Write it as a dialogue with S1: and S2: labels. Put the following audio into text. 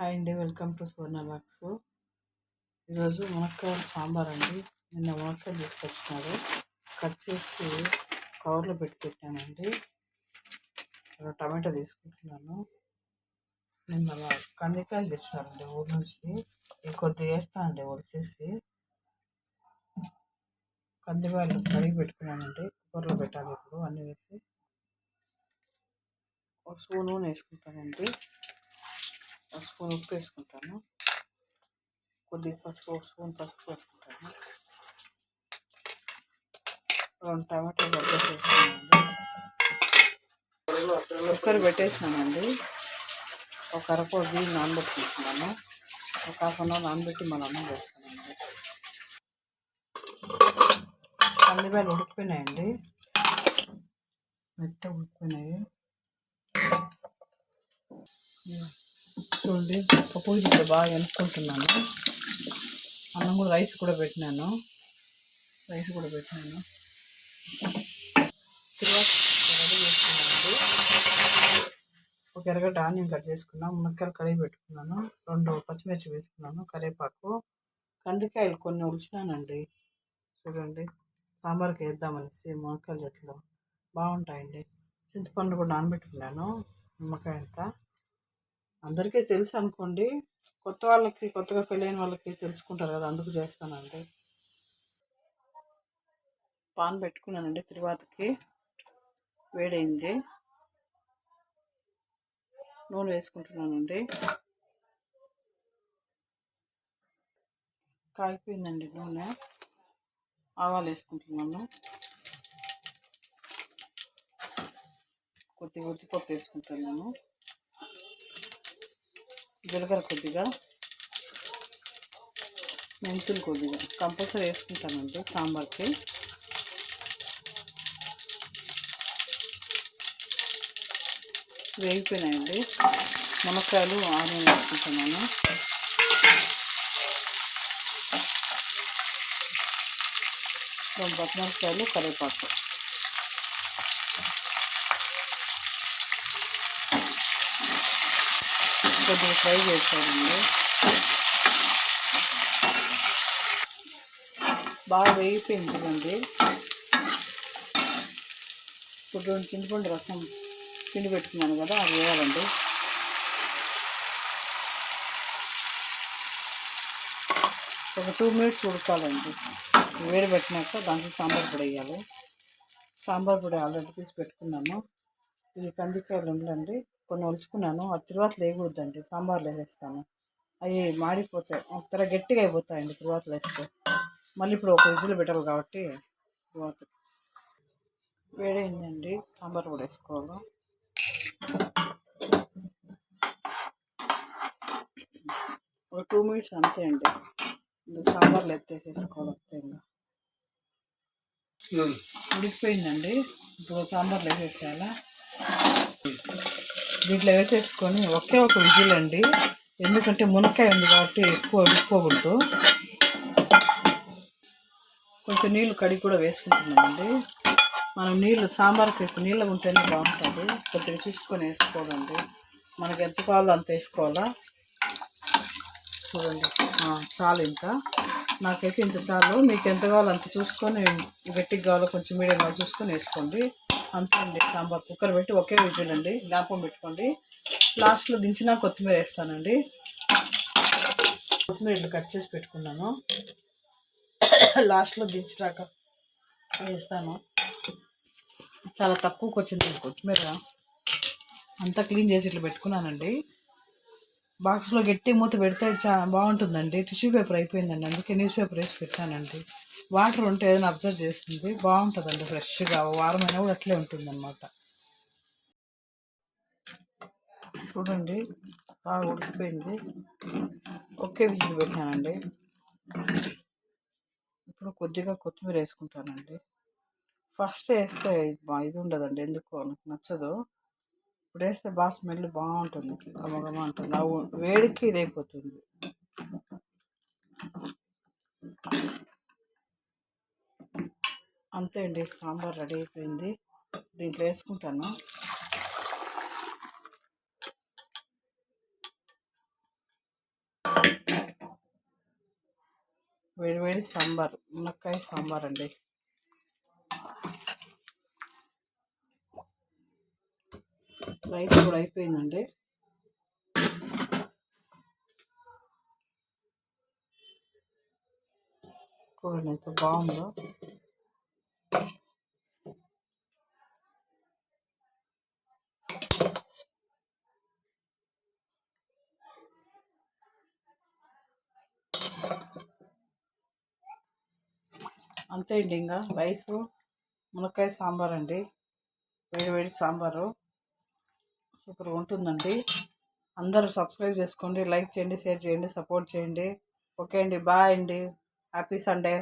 S1: Hi అండి. Welcome to Suvarna box ఈరోజు మునక్కాయల సాంబార్ అండి నిన్న మునక్కాయలు తీసుకొచ్చినారు. కట్ చేసి కవర్లో పెట్టి పెట్టానండి. ఇక్కడ టమాటా తీసుకుంటున్నాను. నిన్న కందికాయలు తెస్తానండి ఊరి నుంచి. ఈ కొద్దిగా వేస్తానండి వచ్చేసి కందికాయలు కడిగి పెట్టుకున్నానండి. కుక్కర్లో పెట్టాలి ఇప్పుడు అన్నీ వేసి. ఒక స్పూన్ నూనె వేసుకుంటానండి. స్పూన్ ఉప్పు వేసుకుంటాను. కొద్దిగా పసుపు స్పూన్ పసుపు వేసుకుంటాను. రెండు టమాటాలు అడ్రస్ వేసుకున్నాను. కుక్కర్ పెట్టేసినానండి. ఒక అరపో బియ్యం నానబెట్టుకుంటున్నాను. ఒక హాఫ్ అన్ అవర్ నానబెట్టి మన అన్నం వేస్తానండి. కందిపాయలు ఉడికిపోయినాయండి. మెత్త ఉడికిపోయినాయి. చూడండి పప్పు ఇప్పుడు బాగా వెనుక్కుంటున్నాను అన్నం కూడా రైస్ కూడా పెట్టినాను. రైస్ కూడా పెట్టినాను. ఒక ఎరగడ్డ ఆనియన్ కట్ చేసుకున్నాను మునక్కాయలు కడిగి పెట్టుకున్నాను. రెండు పచ్చిమిర్చి వేసుకున్నాను కరివేపాకు కందికాయలు కొన్ని ఉడిచినానండి. చూడండి సాంబార్కి వేద్దామనేసి మునక్కాయల చెట్లు బాగుంటాయండి. చింతపండు కూడా నానబెట్టుకున్నాను నిమ్మకాయ అంతా. అందరికీ తెలుసు అనుకోండి. కొత్త వాళ్ళకి కొత్తగా పెళ్ళైన వాళ్ళకి తెలుసుకుంటారు కదా అందుకు చేస్తానండి. పాన్ పెట్టుకున్నానండి తిరువాతకి. వేడైంది. నూనె వేసుకుంటున్నానండి. కాగిపోయిందండి నూనె. ఆవాలు వేసుకుంటున్నాను. కొద్దిగా ఉద్దిపప్పు వేసుకుంటున్నాను. జీలకర్ర కొద్దిగా మెంతులు కొద్దిగా. కంపల్సరీ వేసుకుంటానండి సాంబార్కి. వేగిపోయినాయండి. మునక్కాయలు ఆనియన్ వేసుకుంటున్నాను. రెండు పచ్చిమిరపకాయలు కరివేపాకు. కొద్దిగా ఫ్రై చేస్తానండి. బాగా వేగిపోయింది చూడండి ఇప్పుడు రెండు చింతపండు రసం పిండి పెట్టుకున్నాను కదా అది వేయాలండి. ఒక టూ మినిట్స్ ఉడకాలండి. వేడి పెట్టినాక దాంట్లో సాంబార్ పొడి వేయాలి. సాంబార్ పొడి ఆల్రెడీ తీసి పెట్టుకున్నాను ఇది కందికాయలు ఉండండి. కొన్ని ఒలుచుకున్నాను ఆ తర్వాత లేకూడదండి సాంబార్లో వేసేస్తాను అవి మాడిపోతాయి ఒకతర గట్టిగా అయిపోతాయండి తర్వాత వేస్తే మళ్ళీ ఇప్పుడు ఒక విజిల్ పెట్టాలి కాబట్టి తర్వాత. వేడైందండి సాంబార్ కూడా వేసుకోవాలి. ఒక టూ మినిట్స్ అంతే అండి. సాంబార్లో ఎత్తేసేసుకోవాలి ఇంకా ఉడికిపోయిందండి ఇప్పుడు సాంబార్లో వేసేసేయాలా దీంట్లో వేసేసుకొని ఒకే ఒక విజిల్ అండి. ఎందుకంటే మునక్కాయ ఉంది కాబట్టి ఎక్కువ ఉడుకోకూడదు కొంచెం నీళ్ళు కడిగి కూడా వేసుకుంటున్నామండి మనం నీళ్ళు సాంబార్కి ఎక్కువ నీళ్ళు ఉంటేనే బాగుంటుంది. కొద్దిగా చూసుకొని వేసుకోవాలండి. మనకి ఎంత కావాలో అంత వేసుకోవాలా? చూడండి. చాలు ఇంత. నాకైతే ఇంత చాలు. మీకు ఎంత కావాలో అంత చూసుకొని గట్టిగా కావాలో కొంచెం మీడియంగా చూసుకొని వేసుకోండి. అండి సాంబార్ కుక్కర్ పెట్టి ఒకే విజిల్ అండి జ్ఞాపకం పెట్టుకోండి. లాస్ట్లో దించినా కొత్తిమీర వేస్తానండి. కొత్తిమీర ఇట్లా కట్ చేసి పెట్టుకున్నాను. లాస్ట్లో దించినాక వేస్తాను. చాలా తక్కువకి వచ్చింది కొత్తిమీర. అంతా క్లీన్ చేసి ఇట్లా పెట్టుకున్నానండి. బాక్స్లో గట్టి మూత పెడితే చా బాగుంటుందండి. టిష్యూ పేపర్ అయిపోయిందండి. అందుకే న్యూస్ పేపర్ వేసి పెట్టానండి. వాటర్ ఉంటే ఏదైనా అబ్జర్వ్ చేస్తుంది. బాగుంటుందండి ఫ్రెష్గా వారమైనా కూడా అట్లే ఉంటుందన్నమాట. చూడండి. బాగా ఉడికిపోయింది. ఒకే విజిల్ పెట్టానండి. ఇప్పుడు కొద్దిగా కొత్తిమీర వేసుకుంటానండి. ఫస్ట్ వేస్తే ఇది ఉండదండి. ఎందుకో నాకు నచ్చదు. ఇప్పుడు వేస్తే బాగా స్మెల్ బాగుంటుంది. గమగమ ఉంటుంది అవు వేడికి ఇదైపోతుంది. అంతే అండి. సాంబార్ రెడీ అయిపోయింది. దీంట్లో వేసుకుంటాను. వేడి వేడి సాంబార్. మునక్కాయ సాంబార్ అండి. రైస్ కూడా అయిపోయిందండి. చూడండి ఎంత బాగుందో. అంతే అండి ఇంకా రైసు మునక్కాయ సాంబార్ అండి వేడి వేడి సాంబారు. సూపర్ ఉంటుందండి. అందరూ సబ్స్క్రైబ్ చేసుకోండి లైక్ చేయండి షేర్ చేయండి సపోర్ట్ చేయండి. ఓకే అండి బాయ్ అండి. Happy Sunday.